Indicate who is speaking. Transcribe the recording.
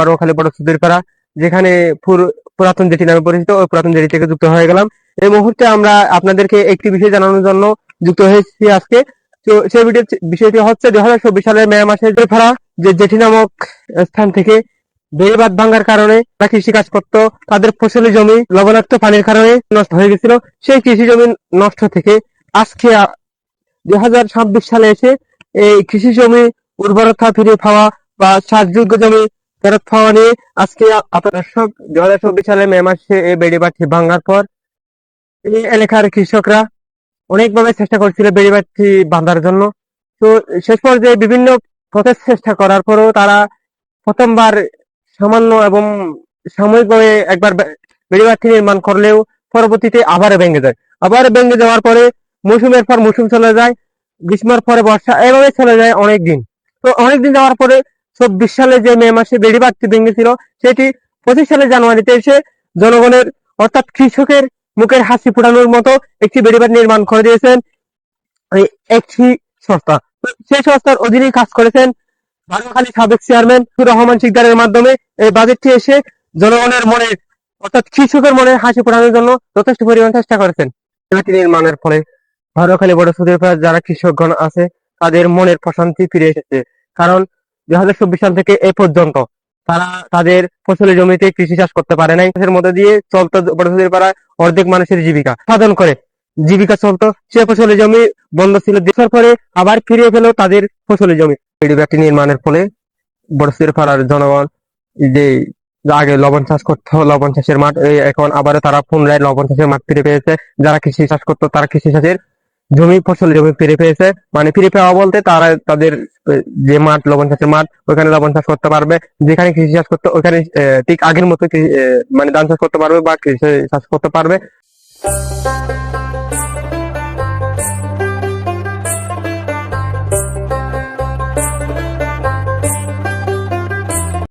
Speaker 1: বারোখালী বড় সুদীরপাড়া যেখানে পুরাতন জেটি নামে পরিচিত, ওই পুরাতন জেটি থেকে যুক্ত হয়ে গেলাম। এই মুহূর্তে আমরা আপনাদেরকে একটি বিষয় জানানোর জন্য যুক্ত হয়েছি আজকে। তো সেই বিষয়টি হচ্ছে দুই হাজার চব্বিশ সালের মে মাসের ফাড়া যে জেটি নামক স্থান থেকে বেড়িবাদ ভাঙ্গার কারণে তারা কৃষি কাজ করতো, তাদের ফসলি জমি লবণাক্ত পানির কারণে নষ্ট হয়ে গেছিল। সেই কৃষি জমি নষ্ট থেকে আজকে দুই হাজার ছাব্বিশ সালে এসে এই কৃষি জমি উর্বরতা ফিরে পাওয়া বা চাষযোগ্য জমি ফেরত পাওয়া নিয়ে আজকে আপনার দর্শক দুই হাজার চব্বিশ সালে মে মাসে এই বেড়িবাঠি ভাঙ্গার পর এই এলাকার কৃষকরা অনেকভাবে চেষ্টা করছিল বেড়িবাঠি বাঁধার জন্য। তো শেষ পর্যায়ে বিভিন্ন প্রচেষ্টা চেষ্টা করার পরেও তারা প্রথমবার সামান্য এবং সাময়িকভাবে একবার বে- বেড়িবাঠি নির্মাণ করলেও পরবর্তীতে আবার ভেঙে যায়। আবার ভেঙে যাওয়ার পরে মৌসুমের পর মৌসুম চলে যায়, গ্রীষ্মের পরে বর্ষা, এভাবে চলে যায় অনেক দিন তো অনেক দিন যাওয়ার পরে চব্বিশ সালে যে মে মাসে বেড়িবাঠটি ভেঙেছিল, সেটি পঁচিশ সালে জানুয়ারিতে এসে জনগণের, অর্থাৎ কৃষকের মুখের হাসি ফোটানোর মতো একটি বেড়িবাট নির্মাণ করে দিয়েছেন একটি সংস্থা। সেই সংস্থার অধীনেই কাজ করেছেন বারোখালী সাবেক চেয়ারম্যান রহমান শিকদারের মাধ্যমে। এই বাজেটটি এসে জনগণের মনে, অর্থাৎ কৃষকের মনে হাসি ফোটানোর জন্য যথেষ্ট পরিমাণ চেষ্টা করেছেন। নির্মাণের ফলে বারোখালী বড় সুদের যারা কৃষকগণ আছে, তাদের মনের প্রশান্তি ফিরে এসেছে। কারণ দুই হাজার চব্বিশ সাল থেকে এ পর্যন্ত তারা তাদের ফসলি জমিতে কৃষি চাষ করতে পারে নাই। এর মধ্যে দিয়ে চলতো বড় সুদের পাড়ায় অর্ধেক মানুষের জীবিকা সাধন করে। জীবিকা চলতো, সে ফসলি জমি বন্ধ ছিল। দেশের পরে আবার ফিরিয়ে পেল তাদের ফসলি জমি। বেড়িবাটি নির্মাণের ফলে বড়সির পাড়ার জনগণ যে আগে লবণ চাষ করতো, লবণ চাষের মাঠ এখন আবারও তারা পুনরায় লবণ চাষের মাঠ ফিরে পেয়েছে। যারা কৃষি চাষ করতো, তারা কৃষি চাষের জমি, ফসল জমি ফিরে পেয়েছে। মানে ফিরে পাওয়া বলতে তারা তাদের যে মাঠ লবণ চাষের মাঠ, ওইখানে লবণ চাষ করতে পারবে। যেখানে কৃষি চাষ করতে, ওইখানে ঠিক আগের মতো মানে ধান চাষ করতে পারবে বা কৃষি চাষ করতে পারবে।